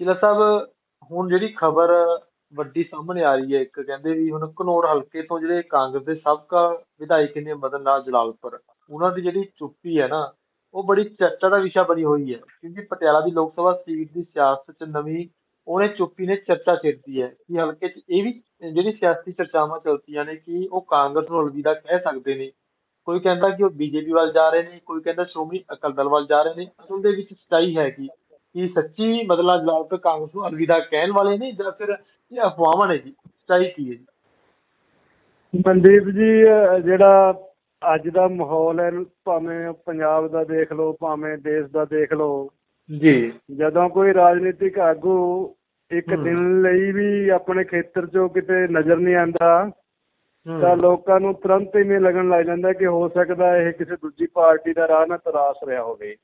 ਚੀਲਾ ਸਾਹਿਬ, ਹੁਣ ਜਿਹੜੀ ਖਬਰ ਵੱਡੀ ਸਾਹਮਣੇ ਆ ਰਹੀ ਹੈ, ਇੱਕ ਕਹਿੰਦੇ ਵੀ ਹੁਣ ਘਨੌਰ ਹਲਕੇ ਤੋਂ ਜਿਹੜੇ ਕਾਂਗਰਸ ਦੇ ਸਾਬਕਾ ਵਿਧਾਇਕ ਨੇ ਮਦਨ ਲਾਲ ਜਲਾਲਪੁਰ ਉਹਨਾਂ ਦੀ ਜਿਹੜੀ ਚੁੱਪੀ ਹੈ ਨਾ, ਉਹ ਬੜੀ ਚਰਚਾ ਦਾ ਵਿਸ਼ਾ ਬਣੀ ਹੋਈ ਹੈ, ਕਿਉਂਕਿ ਪਟਿਆਲਾ ਦੀ ਲੋਕ ਸਭਾ ਸੀਟ ਦੀ ਸਿਆਸਤ 'ਚ ਨਵੀਂ ਉਹਨੇ ਚੁੱਪੀ ਨੇ ਚਰਚਾ ਛੇੜਦੀ ਹੈ, ਕਿ ਹਲਕੇ 'ਚ ਇਹ ਵੀ ਜਿਹੜੀ ਸਿਆਸੀ ਚਰਚਾਵਾਂ ਚੱਲਦੀਆਂ ਨੇ ਕਿ ਉਹ ਕਾਂਗਰਸ ਨੂੰ ਅਲਵਿਦਾ ਕਹਿ ਸਕਦੇ ਨੇ। ਕੋਈ ਕਹਿੰਦਾ ਕਿ ਉਹ ਬੀਜੇਪੀ ਵੱਲ ਜਾ ਰਹੇ ਨੇ, ਕੋਈ ਕਹਿੰਦਾ ਸ਼੍ਰੋਮਣੀ ਅਕਾਲੀ ਦਲ ਵੱਲ ਜਾ ਰਹੇ ਨੇ ਅਸਲ ਦੇ ਵਿੱਚ ਸੱਚਾਈ ਹੈ ਕਿ? ਕੀ ਸੱਚੀ ਬਦਲਾ ਜਲਾਲਪੁਰ ਕਾਂਗਰਸ ਨੂੰ ਅਲਵਿਦਾ ਕਹਿਣ ਵਾਲੇ ਨੇ ਜਾਂ ਫਿਰ ਇਹ ਅਫਵਾਹਾਂ ਨੇ ਜੀ ਸੱਚਾਈ ਕੀ ਹੈ ਜੀ? ਮਨਦੀਪ ਜੀ ਜਿਹੜਾ ਅੱਜ ਦਾ ਮਾਹੌਲ ਹੈ ਭਾਵੇਂ ਪੰਜਾਬ ਦਾ ਦੇਖ ਲਓ ਭਾਵੇਂ ਦੇਸ਼ ਦਾ ਦੇਖ ਲਓ ਜੀ। ਜਦੋਂ ਕੋਈ ਰਾਜਨੀਤਿਕ ਆਗੂ ਇੱਕ। ਦਿਨ ਲਈ ਵੀ ਆਪਣੇ ਖੇਤਰ 'ਚੋਂ ਕਿਤੇ ਨਜ਼ਰ ਨਹੀਂ ਆਂਦਾ ਹੂੰ। ਤਾਂ ਲੋਕਾਂ ਨੂੰ ਤੁਰੰਤ ਇਵੇਂ ਲੱਗਣ ਲੱਗ ਜਾਂਦਾ ਕਿ ਹੋ ਸਕਦਾ ਇਹ ਕਿਸੇ ਦੂਜੀ ਪਾਰਟੀ ਦਾ ਰਾਹ ਨਾ ਤਰਾਸ ਰਿਹਾ ਹੋਵੇ।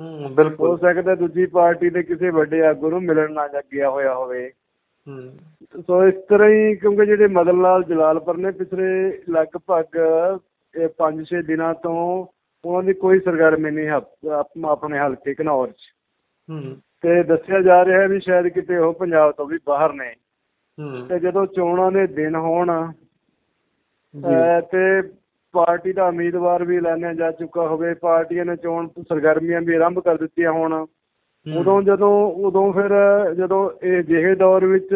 ਹੂੰ ਹੋ ਬਿਲਕੁਲ ਸਕਦਾ ਦੂਜੀ ਪਾਰਟੀ ਦੇ ਕਿਸੇ ਵੱਡੇ ਆਗੂ ਨੂੰ ਮਿਲਣ ਨਾ ਜਾ ਗਿਆ ਹੋਇਆ ਹੋਵੇ। ਹੂੰ। ਸੋ ਇਸ ਤਰ੍ਹਾਂ ਹੀ ਕਿਉਂਕਿ ਜਿਹੜੇ ਮਦਨ ਲਾਲ ਜਲਾਲਪੁਰ ਨੇ ਪਿਛਲੇ ਲਗਭਗ ਇਹ 5-6 ਦਿਨਾਂ ਤੋਂ ਉਹਨਾਂ ਦੀ ਕੋਈ ਸਰਗਰਮੀ ਨਹੀਂ ਆਪਣੇ ਹਲਕੇ ਘਨੌਰ 'ਚ। ਹੂੰ। ਤੇ ਦੱਸਿਆ ਜਾ ਰਿਹਾ ਵੀ ਸ਼ਾਇਦ ਕਿਤੇ ਉਹ ਪੰਜਾਬ ਤੋਂ ਵੀ ਬਾਹਰ ਨੇ। ਹੂੰ। ਤੇ ਜਦੋਂ ਚੋਣਾਂ ਦੇ ਦਿਨ ਹੋਣ ਤੇ ਪਾਰਟੀ ਦਾ ਉਮੀਦਵਾਰ ਵੀ ਐਲਾਨਿਆ ਜਾ ਚੁੱਕਾ ਹੋਵੇ ਪਾਰਟੀਆਂ ਨੇ ਚੋਣ ਸਰਗਰਮੀਆਂ ਵੀ ਆਰੰਭ ਕਰ ਦਿੱਤੀਆਂ ਹੋਣ। ਉਦੋਂ ਜਦੋਂ ਉਦੋਂ ਫਿਰ ਜਦੋਂ ਇਹ ਜਿਹੇ ਦੌਰ ਵਿੱਚ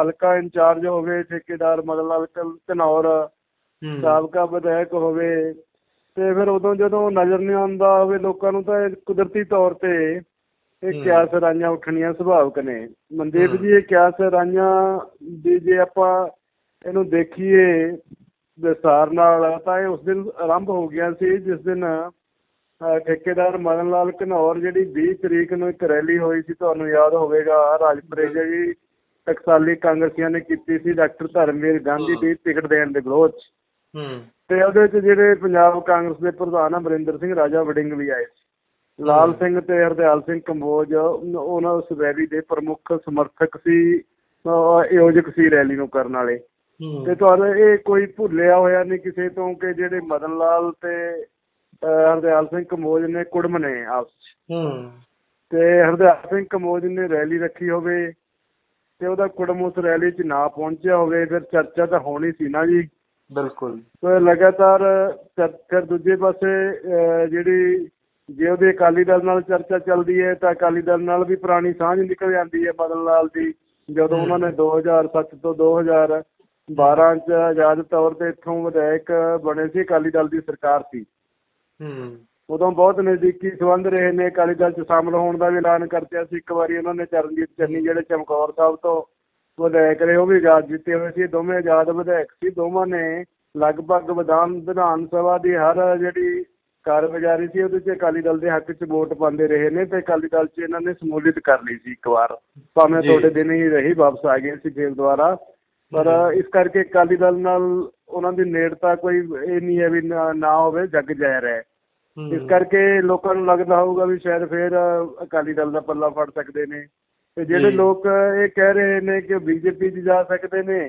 ਹਲਕਾ ਇੰਚਾਰਜ ਹੋਵੇ ਠੇਕੇਦਾਰ ਮਦਨ ਲਾਲ ਹੂੰ। ਸਾਬਕਾ ਵਿਧਾਇਕ ਹੋਵੇ ਤੇ ਫਿਰ ਉਦੋਂ ਜਦੋਂ ਨਜ਼ਰ ਨਹੀਂ ਆਉਂਦਾ ਹੋਵੇ ਲੋਕਾਂ ਨੂੰ ਤਾਂ ਇਹ ਕੁਦਰਤੀ ਤੌਰ ਤੇ ਇਹ। ਕਿਆਸ ਰਾਈਆਂ ਉੱਠਣੀਆਂ ਸੁਭਾਵਿਕ ਨੇ ਮਨਦੀਪ। ਜੀ ਇਹ ਕਿਆਸ ਰਾਈਆਂ ਦੀ ਜੇ ਆਪਾਂ ਇਹਨੂੰ ਦੇਖੀਏ ਵਿਸਥਾਰ ਨਾਲ ਤਾਂ ਇਹ ਉਸ ਦਿਨ ਆਰੰਭ ਹੋ ਗਿਆ ਸੀ ਜਿਸ ਦਿਨ ਠੇਕੇਦਾਰ ਮਦਨ ਲਾਲ ਘਨੌਰ ਜਿਹੜੀ 20 ਤਰੀਕ ਨੂੰ ਇੱਕ ਰੈਲੀ ਹੋਈ ਸੀ ਤੁਹਾਨੂੰ ਯਾਦ ਹੋਵੇਗਾ ਰਾਜਪੁਰੇ ਜਿਹੜੀ ਟਕਸਾਲੀ ਕਾਂਗਰਸੀਆਂ ਨੇ ਕੀਤੀ ਸੀ ਡਾਕਟਰ ਧਰਮਵੀਰ ਗਾਂਧੀ ਦੀ ਟਿਕਟ ਦੇਣ ਦੇ ਵਿਰੋਧ 'ਚ। ਹੂੰ। ਤੇ ਉਹਦੇ ਵਿੱਚ ਜਿਹੜੇ ਪੰਜਾਬ ਕਾਂਗਰਸ ਦੇ ਪ੍ਰਧਾਨ ਅਮਰਿੰਦਰ ਸਿੰਘ ਰਾਜਾ ਵੜਿੰਗ ਵੀ ਆਏ ਸੀ। ਲਾਲ। ਸਿੰਘ ਤੇ ਹਰਦਿਆਲ ਸਿੰਘ ਕੰਬੋਜ ਉਹਨਾਂ ਉਸ ਰੈਲੀ ਦੇ ਪ੍ਰਮੁੱਖ ਸਮਰਥਕ ਸੀ ਆਯੋਜਕ ਸੀ ਰੈਲੀ ਨੂੰ ਕਰਨ ਵਾਲੇ। ਤੇ ਤੁਹਾਨੂੰ ਇਹ ਕੋਈ ਭੁੱਲਿਆ ਹੋਇਆ ਨਹੀਂ ਕਿਸੇ ਤੋਂ ਕਿ ਜਿਹੜੇ ਮਦਨ ਲਾਲ ਤੇ ਹਰਦਿਆਲ ਸਿੰਘ ਕੰਬੋਜ ਨੇ ਕੁੜਮ ਨੇ ਆਪਸ ਹੂੰ। ਤੇ ਹਰਦਿਆਲ ਸਿੰਘ ਕੰਬੋਜ ਨੇ ਰੈਲੀ ਰੱਖੀ ਹੋਵੇ ਤੇ ਉਹਦਾ ਕੁੜਮ ਉਸ ਰੈਲੀ 'ਚ ਨਾ ਪਹੁੰਚਿਆ ਹੋਵੇ ਫਿਰ ਚਰਚਾ ਤਾਂ ਹੋਣੀ ਸੀ ਨਾ ਜੀ। ਬਿਲਕੁਲ। ਸੋ ਲਗਾਤਾਰ ਫਿਰ ਦੂਜੇ ਪਾਸੇ ਜਿਹੜੀ ਜੇ ਉਹਦੇ ਅਕਾਲੀ ਦਲ ਨਾਲ ਚਰਚਾ ਚੱਲਦੀ ਹੈ ਤਾਂ ਅਕਾਲੀ ਦਲ ਨਾਲ ਵੀ ਪੁਰਾਣੀ ਸਾਂਝ ਨਿਕਲ ਜਾਂਦੀ ਹੈ ਮਦਨ ਲਾਲ ਦੀ ਜਦੋਂ। ਉਹਨਾਂ ਨੇ 2007 ਤੋਂ 2012 ਚ ਆਜ਼ਾਦ ਤੌਰ ਤੇ ਇੱਥੋਂ ਵਿਧਾਇਕ ਬਣੇ ਸੀ ਅਕਾਲੀ ਦਲ ਦੀ ਸਰਕਾਰ ਸੀ। ਹੂੰ। ਉਦੋਂ ਬਹੁਤ ਨਜ਼ਦੀਕੀ ਸੰਬੰਧ ਰਹੇ ਨੇ ਅਕਾਲੀ ਦਲ ਚ ਸ਼ਾਮਲ ਹੋਣ ਦਾ ਵੀ ਐਲਾਨ ਕਰਤਿਆ ਸੀ। ਇੱਕ ਵਾਰੀ ਉਹਨਾਂ ਨੇ ਚਰਨਜੀਤ ਚੰਨੀ ਜਿਹੜੇ ਚਮਕੌਰ ਸਾਹਿਬ ਤੋਂ ਵਿਧਾਇਕ ਰਹੇ ਉਹ ਵੀ ਆਜ਼ਾਦ ਜਿੱਤੇ ਹੋਏ ਸੀ। ਦੋਵੇਂ ਆਜ਼ਾਦ ਵਿਧਾਇਕ ਸੀ। ਦੋਵਾਂ ਨੇ ਲਗਭਗ ਵਿਧਾਨ ਵਿਧਾਨ ਸਭਾ ਦੀ ਹਰ ਜਿਹੜੀ ਕਾਰਗੁਜ਼ਾਰੀ ਸੀ ਉਹਦੇ 'ਚ ਅਕਾਲੀ ਦਲ ਦੇ ਹੱਕ 'ਚ ਵੋਟ ਪਾਉਂਦੇ ਰਹੇ ਨੇ ਤੇ ਅਕਾਲੀ ਦਲ 'ਚ ਇਹਨਾਂ ਨੇ ਸਮੂਲੀਅਤ ਕਰ ਲਈ ਸੀ ਇੱਕ ਵਾਰ। ਭਾਵੇਂ। ਤੁਹਾਡੇ ਦਿਨ ਹੀ ਰਹੀ ਵਾਪਸ ਆ ਗਏ ਸੀ ਫੇਰ ਦੁਬਾਰਾ ਪਰ। ਇਸ ਕਰਕੇ ਅਕਾਲੀ ਦਲ ਨਾਲ ਉਹਨਾਂ ਦੀ ਨੇੜਤਾ ਕੋਈ ਇਹ ਨਹੀਂ ਹੈ ਵੀ ਨਾ ਹੋਵੇ ਜੱਗ ਜ਼ਾਹਿਰ ਹੈ। ਇਸ ਕਰਕੇ ਲੋਕਾਂ ਨੂੰ ਲੱਗਦਾ ਹੋਊਗਾ ਵੀ ਸ਼ਾਇਦ ਫੇਰ ਅਕਾਲੀ ਦਲ ਦਾ ਪੱਲਾ ਫੜ ਸਕਦੇ ਨੇ ਤੇ ਜਿਹੜੇ। ਲੋਕ ਇਹ ਕਹਿ ਰਹੇ ਨੇ ਕਿ ਬੀਜੇਪੀ 'ਚ ਜਾ ਸਕਦੇ ਨੇ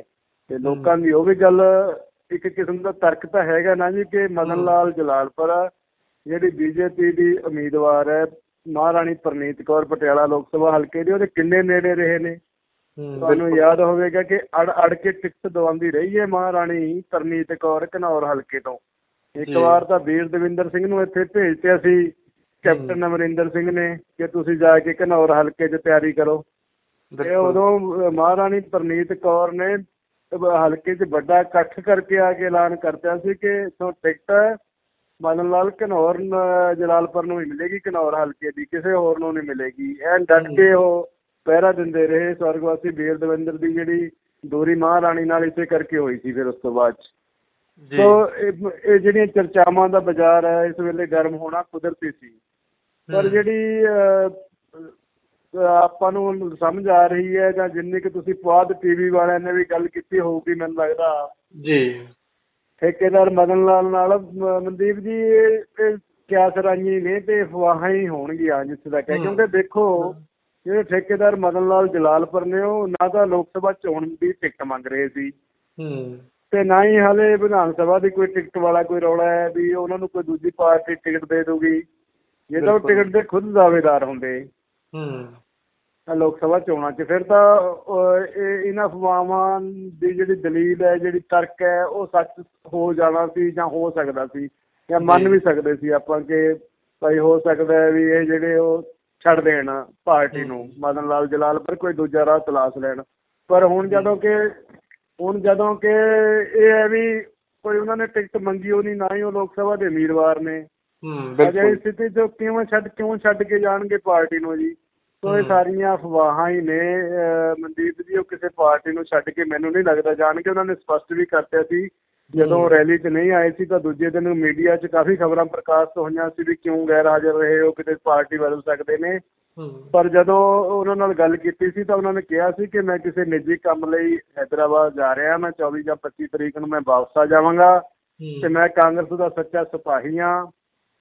ਤੇ ਲੋਕਾਂ ਦੀ ਉਹ ਵੀ ਗੱਲ ਇੱਕ ਕਿਸਮ ਦਾ ਤਰਕ ਤਾਂ ਹੈਗਾ ਨਾ ਜੀ ਕਿ ਮਦਨ। ਲਾਲ ਜਲਾਲਪੁਰ ਜਿਹੜੀ ਬੀਜੇਪੀ ਦੀ ਉਮੀਦਵਾਰ ਹੈ ਮਹਾਰਾਣੀ ਪ੍ਰਨੀਤ ਕੌਰ ਪਟਿਆਲਾ ਲੋਕ ਸਭਾ ਹਲਕੇ ਦੀ ਉਹਦੇ ਕਿੰਨੇ ਨੇੜੇ ਰਹੇ ਨੇ ਤੁਹਾਨੂੰ। ਯਾਦ ਹੋਵੇਗਾ ਕਿ ਅੜ ਅੜ ਕੇ ਟਿਕਟ ਦਵਾਉਂਦੀ ਰਹੀ ਹੈ ਮਹਾਰਾਣੀ ਪ੍ਰਨੀਤ ਕੌਰ ਘਨੌਰ ਹਲਕੇ ਤੋਂ ਇੱਕ। ਵਾਰ ਤਾਂ ਵੀਰ ਦਵਿੰਦਰ ਸਿੰਘ ਨੂੰ ਇੱਥੇ ਭੇਜਿਆ ਸੀ ਕੈਪਟਨ ਅਮਰਿੰਦਰ ਸਿੰਘ ਨੇ ਕਿ ਤੁਸੀਂ ਜਾ ਕੇ ਘਨੌਰ ਹਲਕੇ 'ਚ ਤਿਆਰੀ ਕਰੋ ਤੇ। ਉਦੋਂ ਮਹਾਰਾਣੀ ਪ੍ਰਨੀਤ ਕੌਰ ਨੇ ਹਲਕੇ 'ਚ ਵੱਡਾ ਇਕੱਠ ਕਰਕੇ ਆ ਕੇ ਐਲਾਨ ਕਰਤਾ ਸੀ ਕਿ ਇੱਥੋਂ ਟਿਕਟ ਮਦਨ ਲਾਲ ਘਨੌਰ ਨ- ਜਲਾਲਪੁਰ ਨੂੰ ਹੀ ਮਿਲੇਗੀ ਘਨੌਰ ਹਲਕੇ ਦੀ ਕਿਸੇ ਹੋਰ ਨੂੰ ਨਹੀਂ ਮਿਲੇਗੀ ਐਨ ਡਟ। ਕੇ ਉਹ ਪਹਿਰਾ ਦਿੰਦੇ ਰਹੇ ਸਵਰਗਵਾਸੀ ਵੀਰ ਦਵਿੰਦਰ ਦੀ ਜਿਹੜੀ ਦੂਰੀ ਮਹਾਰਾਣੀ ਨਾਲ ਇਸੇ ਕਰਕੇ ਹੋਈ ਸੀ ਫਿਰ ਉਸ ਤੋਂ ਬਾਅਦ ਸੋ ਇਹ ਜਿਹੜੀਆਂ ਚਰਚਾਵਾਂ ਦਾ ਬਾਜ਼ਾਰ ਹੈ ਇਸ ਵੇਲੇ ਗਰਮ ਹੋਣਾ ਕੁਦਰਤੀ ਸੀ। ਪਰ। ਜਿਹੜੀ ਆਪਾਂ ਨੂੰ ਸਮਝ ਆ ਰਹੀ ਹੈ ਜਾਂ ਜਿੰਨੀ ਕਿ ਤੁਸੀਂ ਪੁਆਧ ਟੀਵੀ ਵਾਲਿਆਂ ਨੇ ਵੀ ਗੱਲ ਕੀਤੀ ਹੋਊਗੀ ਮੈਨੂੰ ਲੱਗਦਾ। ਜੀ। ਠੇਕੇਦਾਰ ਮਦਨ ਲਾਲ ਨਾਲ ਮਨਦੀਪ ਜੀ ਇਹ ਕਿਆਸ ਰਾਈ ਨੇ ਤੇ ਅਫਵਾਹਾਂ ਹੀ ਹੋਣਗੀਆਂ ਜਿੱਥੇ ਤੱਕ ਹੈ। ਕਿਉਂਕਿ ਦੇਖੋ ਜਿਹੜੇ ਠੇਕੇਦਾਰ ਮਦਨ ਲਾਲ ਜਲਾਲਪੁਰ ਨੇ ਉਹ ਨਾ ਤਾਂ ਲੋਕ ਸਭਾ ਚੋਣ ਦੀ ਟਿਕਟ ਮੰਗ ਰਹੇ ਸੀ। ਹੂੰ। ਤੇ ਨਾ ਹੀ ਹਾਲੇ ਵਿਧਾਨ ਸਭਾ ਦੀ ਕੋਈ ਟਿਕਟ ਵਾਲਾ ਕੋਈ ਰੌਲਾ ਹੈ ਵੀ ਉਹਨਾਂ ਨੂੰ ਕੋਈ ਦੂਜੀ ਪਾਰਟੀ ਟਿਕਟ ਦੇ ਦੂਗੀ ਜੇ ਤਾਂ ਉਹ। ਟਿਕਟ ਦੇ ਖੁਦ ਦਾਅਵੇਦਾਰ ਹੁੰਦੇ। ਹੂੰ। ਲੋਕ ਸਭਾ ਚੋਣਾਂ 'ਚ ਫਿਰ ਤਾਂ ਇਹਨਾਂ ਅਫਵਾਹਾਂ ਦੀ ਜਿਹੜੀ ਦਲੀਲ ਹੈ ਜਿਹੜੀ ਤਰਕ ਹੈ ਉਹ ਸੱਚ ਹੋ ਜਾਣਾ ਸੀ ਜਾਂ ਹੋ ਸਕਦਾ ਸੀ ਜਾਂ ਮੰਨ। ਵੀ ਸਕਦੇ ਸੀ ਆਪਾਂ ਕਿ ਭਾਈ ਹੋ ਸਕਦਾ ਹੈ ਵੀ ਇਹ ਜਿਹੜੇ ਉਹ ਛੱਡ ਦੇਣ ਪਾਰਟੀ ਨੂੰ ਮਦਨ ਲਾਲ ਜਲਾਲ ਪਰ ਕੋਈ ਦੂਜਾ ਰਾਹ ਤਲਾਸ਼ ਲੈਣ। ਪਰ ਹੁਣ ਜਦੋਂ ਕਿ ਹੁਣ ਜਦੋਂ ਕਿ ਇਹ ਹੈ ਵੀ ਕੋਈ ਉਹਨਾਂ ਨੇ ਟਿਕਟ ਮੰਗੀ ਉਹ ਨਹੀਂ ਨਾ ਹੀ ਉਹ ਲੋਕ ਸਭਾ ਦੇ ਉਮੀਦਵਾਰ ਨੇ। ਹੂੰ ਬਿਲਕੁਲ। ਸਥਿਤੀ ਚ ਕਿਉਂ ਛੱਡ ਕਿਉਂ ਛੱਡ ਕੇ ਜਾਣਗੇ ਪਾਰਟੀ ਨੂੰ ਜੀ? ਸੋ ਇਹ। ਸਾਰੀਆਂ ਅਫਵਾਹਾਂ ਹੀ ਨੇ ਮਨਦੀਪ ਜੀ ਉਹ ਕਿਸੇ ਪਾਰਟੀ ਨੂੰ ਛੱਡ ਕੇ ਮੈਨੂੰ ਨਹੀਂ ਲੱਗਦਾ। ਜਾਣਗੇ ਉਹਨਾਂ ਨੇ ਸਪਸ਼ਟ ਵੀ ਕਰਤਿਆ ਸੀ ਜਦੋਂ। ਰੈਲੀ 'ਚ ਨਹੀਂ ਆਏ ਸੀ ਤਾਂ ਦੂਜੇ ਦਿਨ ਮੀਡੀਆ 'ਚ ਕਾਫੀ ਖਬਰਾਂ ਪ੍ਰਕਾਸ਼ਿਤ ਹੋਈਆਂ ਸੀ ਵੀ ਕਿਉਂ ਗੈਰ ਹਾਜ਼ਰ ਰਹੇ ਉਹ ਕਿਤੇ ਪਾਰਟੀ ਬਦਲ ਸਕਦੇ ਨੇ। ਹੂੰ। ਪਰ ਜਦੋਂ ਉਹਨਾਂ ਨਾਲ ਗੱਲ ਕੀਤੀ ਸੀ ਤਾਂ ਉਹਨਾਂ ਨੇ ਕਿਹਾ ਸੀ ਕਿ ਮੈਂ ਕਿਸੇ ਨਿੱਜੀ ਕੰਮ ਲਈ ਹੈਦਰਾਬਾਦ ਜਾ ਰਿਹਾ ਮੈਂ 24 ਜਾਂ 25 ਤਰੀਕ ਨੂੰ ਮੈਂ ਵਾਪਸ ਆ ਜਾਵਾਂਗਾ ਤੇ ਮੈਂ ਕਾਂਗਰਸ ਦਾ ਸੱਚਾ ਸਿਪਾਹੀ ਹਾਂ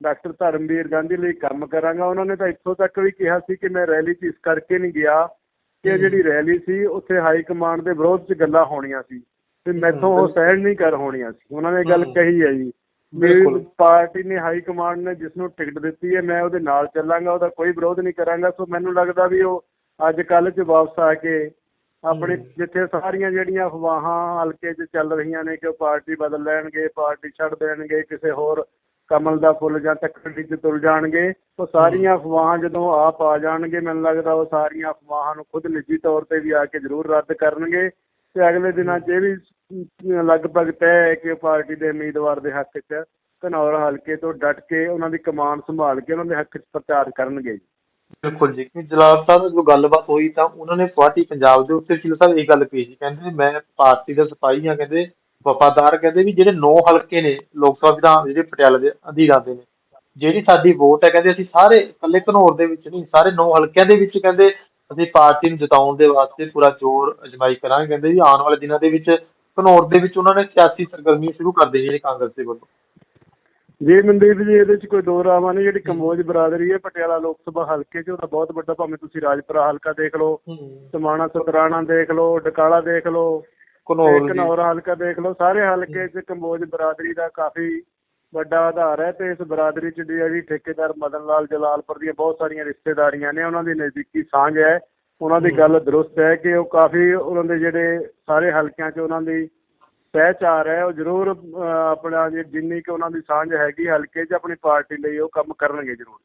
ਡਾਕਟਰ ਧਰਮਵੀਰ ਗਾਂਧੀ ਲਈ ਕੰਮ ਕਰਾਂਗਾ। ਉਹਨਾਂ ਨੇ ਤਾਂ ਇੱਥੋਂ ਤੱਕ ਵੀ ਕਿਹਾ ਸੀ ਕਿ ਮੈਂ ਰੈਲੀ 'ਚ ਇਸ ਕਰਕੇ ਨਹੀਂ ਗਿਆ ਕਿ। ਜਿਹੜੀ ਰੈਲੀ ਸੀ ਉੱਥੇ ਹਾਈ ਕਮਾਂਡ ਦੇ ਵਿਰੋਧ 'ਚ ਗੱਲਾਂ ਹੋਣੀਆਂ ਸੀ। ਤੇ ਮੈਥੋਂ ਉਹ। ਸਹਿਣ ਨਹੀਂ ਕਰ ਹੋਣੀਆਂ ਸੀ ਉਹਨਾਂ ਨੇ ਗੱਲ। ਕਹੀ ਹੈ ਜੀ ਬਿਲਕੁਲ। ਵੀ ਪਾਰਟੀ ਨੇ ਹਾਈ ਕਮਾਂਡ ਨੇ ਜਿਸ ਨੂੰ ਟਿਕਟ ਦਿੱਤੀ ਹੈ ਮੈਂ ਉਹਦੇ ਨਾਲ ਚੱਲਾਂਗਾ ਉਹਦਾ ਕੋਈ ਵਿਰੋਧ ਨਹੀਂ ਕਰਾਂਗਾ ਸੋ ਮੈਨੂੰ ਲੱਗਦਾ ਵੀ ਉਹ ਅੱਜ ਕੱਲ੍ਹ 'ਚ ਵਾਪਸ ਆ ਕੇ ਆਪਣੇ। ਜਿੱਥੇ ਸਾਰੀਆਂ ਜਿਹੜੀਆਂ ਅਫਵਾਹਾਂ ਹਲਕੇ 'ਚ ਚੱਲ ਰਹੀਆਂ ਨੇ ਕਿ ਉਹ ਪਾਰਟੀ ਬਦਲ ਲੈਣਗੇ ਪਾਰਟੀ ਛੱਡ ਦੇਣਗੇ ਕਿਸੇ ਹੋਰ ਕਮਲ ਦਾ ਫੁੱਲ ਜਾਂ ਤੱਕੜੀ 'ਚ ਤੁਲ ਜਾਣਗੇ ਉਹ ਸਾਰੀਆਂ ਅਫਵਾਹਾਂ ਜਦੋਂ ਆਪ ਆ ਜਾਣਗੇ ਮੈਨੂੰ ਲੱਗਦਾ ਉਹ ਸਾਰੀਆਂ ਅਫਵਾਹਾਂ ਨੂੰ ਖੁਦ ਨਿੱਜੀ ਤੌਰ ਤੇ ਵੀ ਆ ਕੇ ਜ਼ਰੂਰ ਰੱਦ ਕਰਨਗੇ ਤੇ ਅਗਲੇ ਦਿਨਾਂ 'ਚ ਇਹ ਵੀ ਅਮ, ਲਗਭਗ ਤੈਅ ਹੈ ਕਿ ਪਾਰਟੀ ਦੇ ਉਮੀਦਵਾਰ ਦੇ ਹੱਕ 'ਚ ਘਨੌਰ ਹਲਕੇ ਤੋਂ ਡਟ ਕੇ ਉਹਨਾਂ ਦੀ ਕਮਾਨ ਸੰਭਾਲ ਕੇ ਉਹਨਾਂ ਦੇ ਹੱਕ 'ਚ ਪ੍ਰਚਾਰ ਕਰਨਗੇ ਜੀ। ਬਿਲਕੁਲ ਜੀ ਕਿ ਜਲਾਲ ਸਾਹਿਬ ਨਾਲ ਜਦੋਂ ਗੱਲਬਾਤ ਹੋਈ ਤਾਂ ਉਹਨਾਂ ਨੇ ਪਾਰਟੀ ਪੰਜਾਬ ਦੇ ਉੱਤੇ ਸਿਲ ਸਾਹਿਬ ਇਹ ਗੱਲ ਕਹੀ ਸੀ ਕਹਿੰਦੇ ਮੈਂ ਪਾਰਟੀ ਦਾ ਸਿਪਾਹੀ ਹਾਂ ਕਹਿੰਦੇ ਵਫਾਦਾਰ ਕਹਿੰਦੇ ਵੀ ਜਿਹੜੇ ਨੌ ਹਲਕੇ ਨੇ ਲੋਕ ਸਭਾ ਵਿਧਾਨ ਜਿਹੜੇ ਪਟਿਆਲੇ ਦੇ ਅਧੀਨ ਆਉਂਦੇ ਨੇ ਜਿਹੜੀ ਸਾਡੀ ਵੋਟ ਹੈ ਕਹਿੰਦੇ ਅਸੀਂ ਸਾਰੇ ਇਕੱਲੇ ਘਨੌਰ ਦੇ ਵਿੱਚ ਨਹੀਂ ਸਾਰੇ ਨੌ ਹਲਕਿਆਂ ਦੇ ਵਿੱਚ ਕਹਿੰਦੇ ਅਸੀਂ ਪਾਰਟੀ ਨੂੰ ਜਿਤਾਉਣ ਦੇ ਵਾਸਤੇ ਪੂਰਾ ਜ਼ੋਰ ਅਜਮਾਈ ਕਰਾਂਗੇ। ਕਹਿੰਦੇ ਵੀ ਆਉਣ ਵਾਲੇ ਦਿਨਾਂ ਦੇ ਵਿੱਚ ਘਨੌਰ ਦੇ ਵਿੱਚ ਉਹਨਾਂ ਨੇ ਸਿਆਸੀ ਸਰਗਰਮੀ ਸ਼ੁਰੂ ਕਰ ਦੇਣੀ ਹੈ ਕਾਂਗਰਸ ਦੇ ਵੱਲੋਂ। ਜੀ ਮਨਦੀਪ ਜੀ ਇਹਦੇ 'ਚ ਕੋਈ ਦੋ ਰਾਵਾਂ ਨੇ ਜਿਹੜੀ ਕੰਬੋਜ ਬਰਾਦਰੀ ਹੈ ਪਟਿਆਲਾ ਲੋਕ ਸਭਾ ਹਲਕੇ 'ਚ ਉਹਦਾ ਬਹੁਤ ਵੱਡਾ ਭਾਵੇਂ ਤੁਸੀਂ ਰਾਜਪੁਰਾ ਹਲਕਾ ਦੇਖ ਲਓ ਸਮਾਣਾ ਸੁਕਰਾਣਾ ਦੇਖ ਲਓ ਡਕਾਲਾ ਦੇਖ ਲਓ ਜੀ। ਘਨੌਰ ਹਲਕਾ ਦੇਖ ਲਓ ਸਾਰੇ ਹਲਕੇ 'ਚ ਕੰਬੋਜ ਬਰਾਦਰੀ ਦਾ ਕਾਫੀ ਵੱਡਾ ਆਧਾਰ ਹੈ ਤੇ ਇਸ ਬਰਾਦਰੀ 'ਚ ਜਿਹੜੀ ਠੇਕੇਦਾਰ ਮਦਨ ਲਾਲ ਜਲਾਲਪੁਰ ਦੀਆਂ ਬਹੁਤ ਸਾਰੀਆਂ ਰਿਸ਼ਤੇਦਾਰੀਆਂ ਨੇ ਉਹਨਾਂ ਦੀ ਨਜ਼ਦੀਕੀ ਸਾਂਝ ਹੈ ਉਹਨਾਂ ਦੀ। ਗੱਲ ਦਰੁਸਤ ਹੈ ਕਿ ਉਹ ਕਾਫੀ ਉਹਨਾਂ ਦੇ ਜਿਹੜੇ ਸਾਰੇ ਹਲਕਿਆਂ 'ਚ ਉਹਨਾਂ ਦੀ ਪਹਿਚਾਰ ਹੈ ਉਹ ਜ਼ਰੂਰ ਆਪਣਾ ਜੇ ਜਿੰਨੀ ਕਿ ਉਹਨਾਂ ਦੀ ਸਾਂਝ ਹੈਗੀ ਹਲਕੇ 'ਚ ਆਪਣੀ ਪਾਰਟੀ ਲਈ ਉਹ ਕੰਮ ਕਰਨਗੇ ਜ਼ਰੂਰ